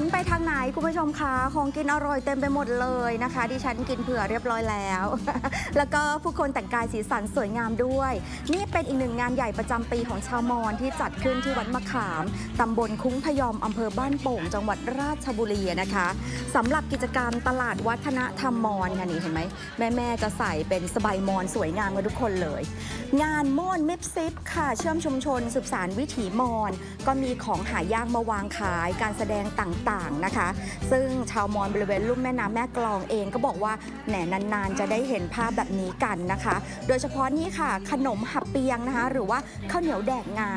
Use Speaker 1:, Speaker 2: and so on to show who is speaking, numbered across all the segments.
Speaker 1: นไปทางไหนคุณผู้ชมคะของกินอร่อยเต็มไปหมดเลยนะคะ ดิฉันกินเผื่อเรียบร้อยแล้ว แล้วก็ผู้คนแต่งกายสีสันสวยงามด้วย นี่เป็นอีกหนึ่งงานใหญ่ประจำปีของชาวมอญที่จัดขึ้นที่วัดมะขามตำบลคุ้งพยอมอำเภอบ้านโป่ง จังหวัดราชบุรีนะคะสำหรับกิจกรรมตลาดวัฒนธรรมมอญค่ะนี่เห็นไหมแม่แม่จะใส่เป็นสบายมอญสวยงามกันทุกคนเลย งานม่อนมิบซิปค่ะเชื่อมชุมชนสืบสารวิถีมอญก็มีของหายากมาวางขายการแสดงต่างๆนะคะ ซึ่งชาวมอญบริเวณลุ่มแม่น้ำแม่กลองเองก็บอกว่าแหนนานๆ จะได้เห็นภาพแบบนี้กันนะคะ โดยเฉพาะนี่ค่ะ ขนมหับเปียงนะคะ หรือว่าข้าวเหนียวแดกงา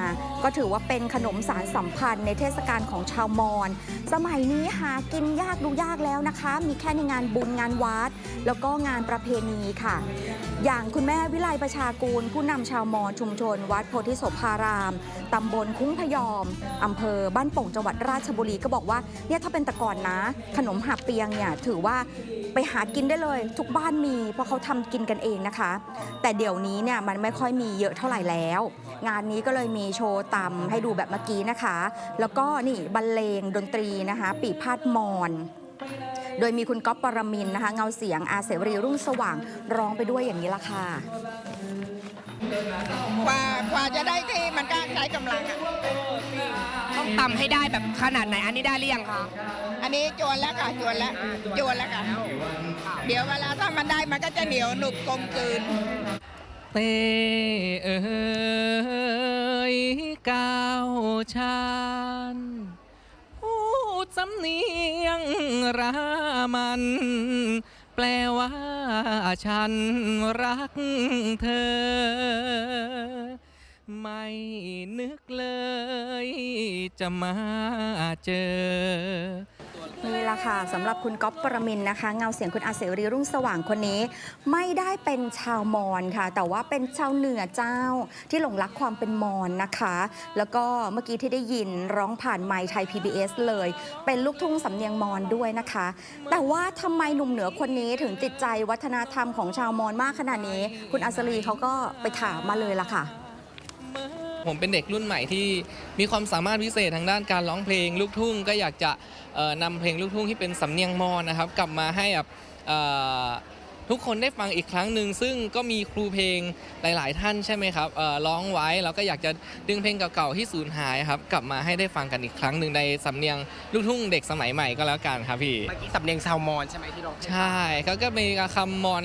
Speaker 1: ก็ถือว่าเป็นขนมสารสัมพันธ์ในเทศกาลของชาวมอญสมัยนี้หากินยากดูยากแล้วนะคะ มีแค่ในงานบุญงานวัด แล้วก็งานประเพณีค่ะ อย่างคุณแม่วิไลประชากูล ผู้นำชาวมอญชุมชน วัดโพธิโสภารามตำบลคุ้งพยอมอำเภอบ้านโป่งจังหวัดราชบุรีก็บอกว่าเนี่ยถ้าเป็นแต่ก่อนนะ ขนมหักเปียงเนี่ยถือว่าไปหากินได้เลย ทุกบ้านมีเพราะเขาทำกินกันเองนะคะ แต่เดี๋ยวนี้เนี่ยมันไม่ค่อยมีเยอะเท่าไหร่แล้ว งานนี้ก็เลยมีโชว์ตำให้ดูแบบเมื่อกี้นะคะ แล้วก็นี่บรรเลงดนตรีนะคะ ปีพาดมอนโดยมีคุณก๊อฟปรมินนะคะ เงาเสียงอาเสรีรุ่งสว่างร้องไปด้วยอย่างนี้ละค่ะ
Speaker 2: กว่ากว่าจะได้ ช้กำลังอะ
Speaker 3: ต้องตำให้ได้แบบขนาดไหน อันนี้ได้หรือยังคะ
Speaker 2: อันนี้จวนแล้วค่ะจวนแล้วจวนแล้วค่ะ เดี๋ยวเวลาถ้ามันได้มันก็จะเหนียวหนุบกลมกลืน
Speaker 4: เต้เอ๋ยก้าวชานพูดสำเนียงรามัน แปลว่าฉันรักเธอ ไม่นึกเลยจะมาเจอ
Speaker 1: นี่ละค่ะสำหรับคุณก๊อฟปรมินนะคะ เงาเสียงคุณอาเสรีรุ่งสว่างคนนี้ ไม่ได้เป็นชาวมอญค่ะ แต่ว่าเป็นชาวเหนือเจ้าที่หลงรักความเป็นมอญนะคะ แล้วก็เมื่อกี้ที่ได้ยินร้องผ่านไมค์ไทย PBS เลย เป็นลูกทุ่งสำเนียงมอญด้วยนะคะ แต่ว่าทำไมหนุ่มเหนือคนนี้ถึงติดใจวัฒนธรรมของชาวมอญมากขนาดนี้ คุณอาเสรีเขาก็ไปถามมาเลยละค่ะ
Speaker 4: ผมเป็นเด็กรุ่นใหม่ที่มีความสามารถพิเศษทางด้านการร้องเพลงลูกทุ่ง ก็อยากจะนำเพลงลูกทุ่งที่เป็นสำเนียงมอญนะครับ กลับมาให้แบบ ทุกคนได้ฟังอีกครั้งหนึ่งซึ่งก็มีครูเพลงหลาย ๆ ท่านใช่ไหมครับเอ่อร้องไว้เราก็อยากจะดึงเพลงเก่าๆที่สูญหายครับกลับมาให้ได้ฟังกันอีกครั้งหนึ่งในสำเนียงลูกทุ่งเด็กสมัยใหม่ก็แล้วกันครับพี่
Speaker 3: เมื่อกี้สำเนียงชาวมอญใช่ไหมที่เรา
Speaker 4: ใช่เขาก็มีคำมอน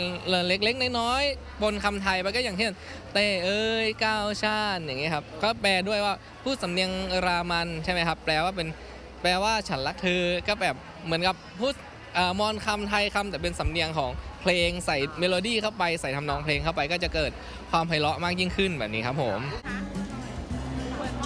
Speaker 4: เล็กๆน้อยๆบนคำไทยไปก็อย่างเช่นเต้เอ้ยก้าวชาติอย่างเงี้ยครับก็แปลด้วยว่าพูดสำเนียงรามันใช่ไหมครับแปลว่าเป็นแปลว่าฉันรักเธอก็แบบเหมือนกับพูดเอ่อมอนคำไทยคำแต่เป็นสำเนียงของ เพลงใส่เมโลดี้เข้าไปใส่ทำนองเพลงเข้าไปก็จะเกิดความไพเราะมากยิ่งขึ้นแบบนี้ครับผม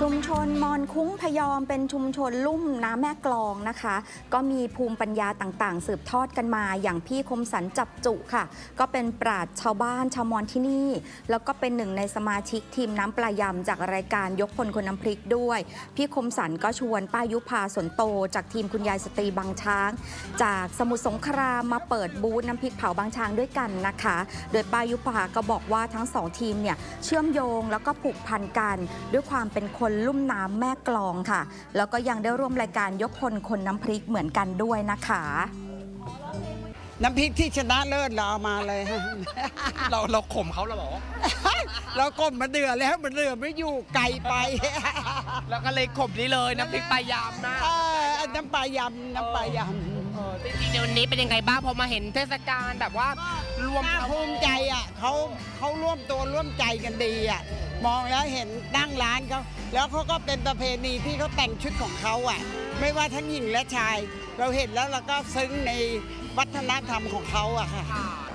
Speaker 1: ชุมชนมอนคุ้งพยอมเป็นชุมชนลุ่มน้ำแม่กลองนะคะ ก็มีภูมิปัญญาต่างๆ สืบทอดกันมา อย่างพี่คมสันจับจุค่ะ ก็เป็นปราดชาวบ้านชาวมอนที่นี่ แล้วก็เป็นหนึ่งในสมาชิกทีมน้ำปลายำจากรายการยกพลคนน้ำพริกด้วย พี่คมสันก็ชวนป้ายุพาสนโต จากทีมคุณยายสตรีบางช้าง จากสมุทรสงครามมาเปิดบูธน้ำพริกเผาบางช้างด้วยกันนะคะ โดยป้ายุพาก็บอกว่าทั้งสองทีมเนี่ยเชื่อมโยงแล้วก็ผูกพันกันด้วยความเป็นคนลุ่มน้ำแม่กลองค่ะ แล้วก็ยังได้ร่วมรายการยกพลคนน้ำพริกเหมือนกันด้วยนะคะ
Speaker 2: น้ำพริกที่ชนะเลิศเราเอามาเลยฮะ
Speaker 3: เราเราข่มเขาเราบอก
Speaker 2: เราก้มมาเดือแล้วมันเดือไม่อยู่ไกลไป
Speaker 3: แล้วก็เลยข่มนี้เลยน้ำพริกปลายามนะ
Speaker 2: เออน้ำปลายำน้ำปลาย
Speaker 3: เออ จริงๆเดี๋ยววันนี้เป็นยังไงบ้างพอมาเห็นเทศกาลแบบว่ารวมำ
Speaker 2: น่าภูมิใจอะเขาเขาร่วมตัวร่วมใจกันดีอะมองแล้วเห็นนั่งร้านเขาแล้วเขาก็เป็นประเพณีที่เขาแต่งชุดของเขาอะ ไม่ว่าทั้งหญิงและชาย เราเห็นแล้วเราก็ซึ้งในวัฒนธรรมของเขาอะค่ะ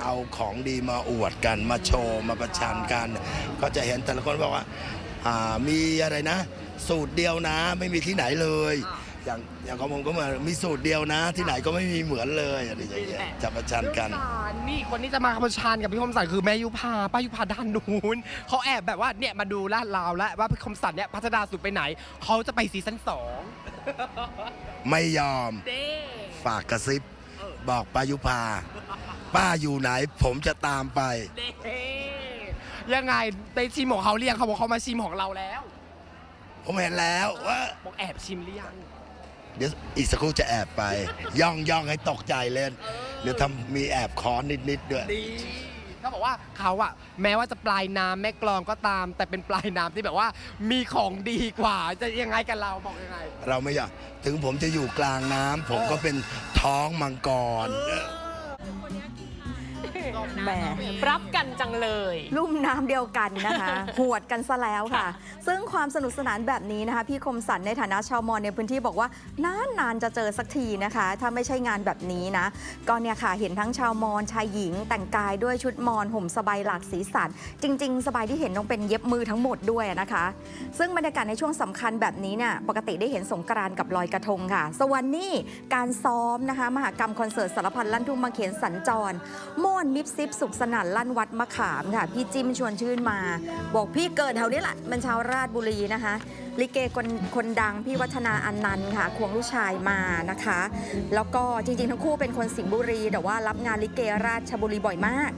Speaker 5: เอาของดีมาอวดกันมาโชว์มาประชันกัน ก็จะเห็นแต่ละคนบอกว่า อ่ามีอะไรนะ สูตรเดียวนะ ไม่มีที่ไหนเลย อย่างอย่างของผมก็เหมือนมีสูตรเดียวนะ ที่ไหนก็ไม่มีเหมือนเลยอะไรอย่างเงี้ยจะประชันกัน
Speaker 3: นี่คนที่จะมาประชานกับพี่คมสันคือแม่ยุพาป้ายุพาด้านนู้นเขาแอบแบบว่าเนี่ยมาดูลาดราวแล้วว่าพี่คมสันเนี่ยพัฒนาสุดไปไหนเขาจะไปซีซั่นสอง
Speaker 5: ไม่ยอม
Speaker 3: เด้
Speaker 5: ฝากกระซิบบอกป้ายุพา ป้าอยู่ไหนผมจะตามไป
Speaker 3: เด้ยังไงไปชิมของเขาเรียงเขาบอกเขามาชิมของเราแล้ว
Speaker 5: ผมเห็นแล้วว่า
Speaker 3: บอกแอบชิมหรือยัง
Speaker 5: เดี๋ยวอีกสักครู่จะแอบไป ย่องย่องให้ตกใจเล่นเดี๋ยวทำมีแอบค้อนนิดๆด้วย
Speaker 3: ดีเขาบอกว่าเขาอะแม้ว่าจะปลายน้ำแม่กลองก็ตาม แต่เป็นปลายน้ำที่แบบว่ามีของดีกว่า จะยังไงกันเราบอกยังไง
Speaker 5: เราไม่อยากถึงผมจะอยู่กลางน้ำผมก็เป็นท้องมังกร
Speaker 1: แหม
Speaker 6: รับกันจังเลย
Speaker 1: ลุ่มน้ำเดียวกันนะคะหวดกันซะแล้วค่ะ ซึ่งความสนุกสนานแบบนี้นะคะ พี่คมสันในฐานะชาวมอญในพื้นที่บอกว่านานๆจะเจอสักทีนะคะ ถ้าไม่ใช่งานแบบนี้นะ ก็เนี่ยค่ะเห็นทั้งชาวมอญชายหญิง แต่งกายด้วยชุดมอญห่มสบายหลากสีสัน จริง ๆ สบายที่เห็นต้องเป็นเย็บมือทั้งหมดด้วยนะคะ ซึ่งบรรยากาศในช่วงสำคัญแบบนี้เนี่ยปกติได้เห็นสงกรานต์กับลอยกระทงค่ะ สวรรค์นี่การซ้อมนะคะมหากรรมคอนเสิร์ตสารพันลั่นทุ่งมาเขียนสัญจรม่วนมิบซิบสุขสนั่นลั่นวัดมะขามค่ะ พี่จิ้มชวนชื่นมา บอกพี่เกิดแถวนี้แหละมันชาวราชบุรีนะคะ ลิเกคนคนดังพี่วัฒนาอันนันต์ค่ะควงลูกชายมานะคะ แล้วก็จริงๆ ทั้งคู่เป็นคนสิงห์บุรี แต่ว่ารับงานลิเกราชบุรีบ่อยมาก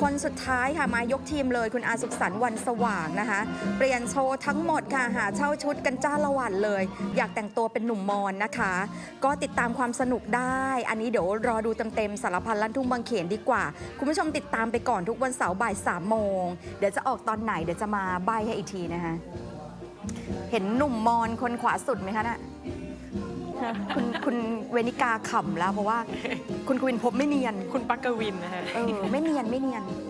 Speaker 1: คนสุดท้ายค่ะมายกทีมเลยคุณอาสุขสันต์วันสว่างนะคะ เปลี่ยนโชว์ทั้งหมดค่ะหาเช่าชุดกันจ้าละวันเลย อยากแต่งตัวเป็นหนุ่มมอนนะคะ ก็ติดตามความสนุกได้ อันนี้เดี๋ยวรอดูเต็มๆสารพันลั่นทุ่งบางเขนดีกว่า คุณผู้ชมติดตามไปก่อนทุกวันเสาร์บ่ายสามโมงเดี๋ยวจะออกตอนไหนเดี๋ยวจะมาใบให้อีกทีนะคะเห็นหนุ่มมอนคนขวาสุดไหมคะน่ะ คุณคุณเวนิกาขำแล้วเพราะว่า คุณกวินพบไม่เนียน
Speaker 6: คุณปักกวินนะฮะ
Speaker 1: เออ ไม่เนียนไม่เนียน
Speaker 6: อ